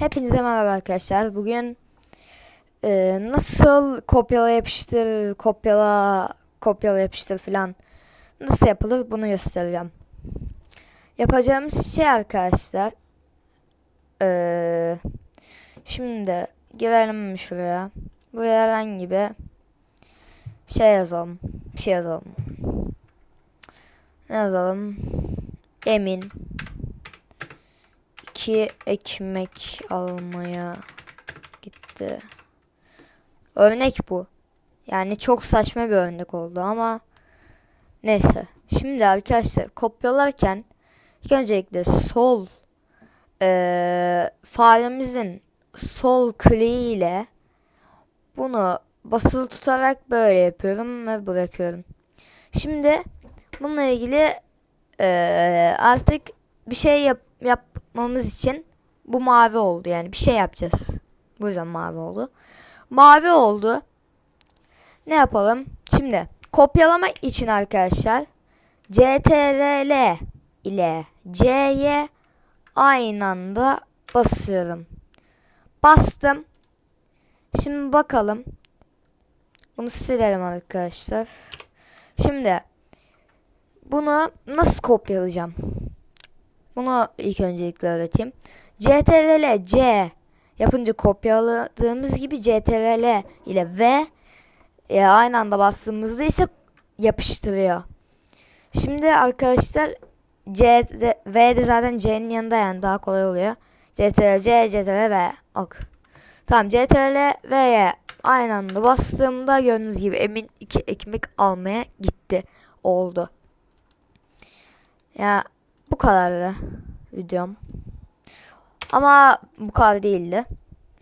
Hepinize merhaba arkadaşlar. Bugün e, nasıl kopyala yapıştır, kopyala, kopyala yapıştır filan nasıl yapılır bunu göstereceğim. Yapacağımız şey arkadaşlar. e, şimdi girelim şuraya. Buraya herhangi bir şey yazalım. Bir şey yazalım. Ne yazalım? Emin. İki ekmek almaya gitti. Örnek bu. Yani çok saçma bir örnek oldu ama neyse. Şimdi arkadaşlar kopyalarken ilk öncelikle sol eee faremizin sol kliği ile bunu basılı tutarak böyle yapıyorum ve bırakıyorum. Şimdi bununla ilgili eee, artık bir şey yap, yapmamız için bu mavi oldu yani bir şey yapacağız. Bu yüzden mavi oldu. Mavi oldu. Ne yapalım? Şimdi kopyalama için arkadaşlar CTRL ile C'ye aynı anda basıyorum. Bastım. Şimdi bakalım. Bunu silelim arkadaşlar. Şimdi bunu nasıl kopyalayacağım? Bunu ilk öncelikle öğreteyim. CTRL C yapınca kopyaladığımız gibi CTRL ile V e, aynı anda bastığımızda ise yapıştırıyor. Şimdi arkadaşlar C de- V de zaten C'nin yanında yani daha kolay oluyor. CTRL C, CTRL V. Ok. Tamam CTRL V'ye aynı anda bastığımda gördüğünüz gibi Emin iki ekmek almaya gitti. Oldu. Ya bu kadardı videom. Ama bu kadar değildi.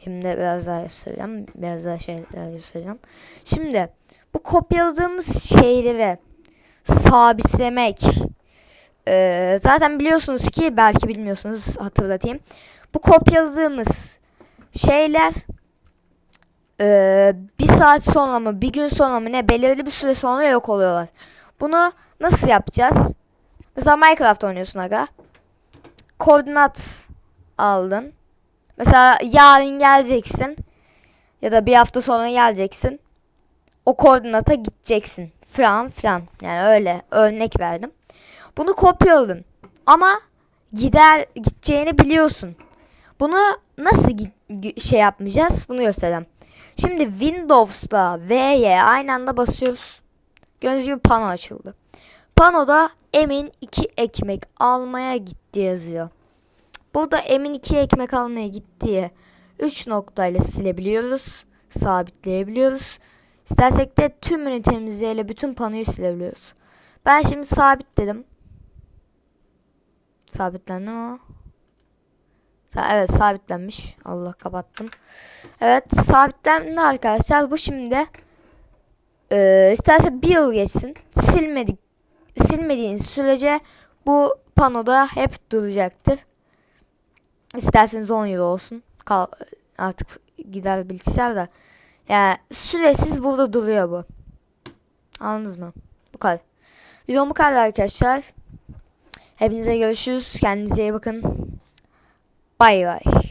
Şimdi biraz daha göstereceğim. Biraz daha şeyler göstereceğim. Şimdi bu kopyaladığımız şeyleri sabitlemek eee, zaten biliyorsunuz ki belki bilmiyorsunuz hatırlatayım. Bu kopyaladığımız şeyler eee, bir saat sonra mı bir gün sonra mı ne belirli bir süre sonra yok oluyorlar. Bunu nasıl yapacağız? Mesela Minecraft oynuyorsun aga. Koordinat aldın. Mesela yarın geleceksin. Ya da bir hafta sonra geleceksin. O koordinata gideceksin. Falan filan. Yani öyle örnek verdim. Bunu kopyaladın. Ama gider gideceğini biliyorsun. Bunu nasıl şey yapmayacağız? Bunu göstereceğim. Şimdi Windows'la V'ye aynı anda basıyoruz. Gördüğünüz gibi pano açıldı. Panoda Emin iki ekmek almaya gitti yazıyor. Burada Emin iki ekmek almaya gittiği 3 noktayla silebiliyoruz. Sabitleyebiliyoruz. İstersek de tüm ünitemiziyle bütün panoyu silebiliyoruz. Ben şimdi sabitledim. Sabitlendi mi Evet sabitlenmiş. Allah kapattım. Evet sabitlendi arkadaşlar. Bu şimdi e, isterse bir yıl geçsin. Silmedik silmediğin sürece bu panoda hep duracaktır. İsterseniz 10 yıl olsun. Kal artık gider bilgisayar da. Yani süresiz burada duruyor bu. Anladınız mı? Bu kadar. Videom bu kadar arkadaşlar. Hepinize görüşürüz. Kendinize iyi bakın. Bay bay.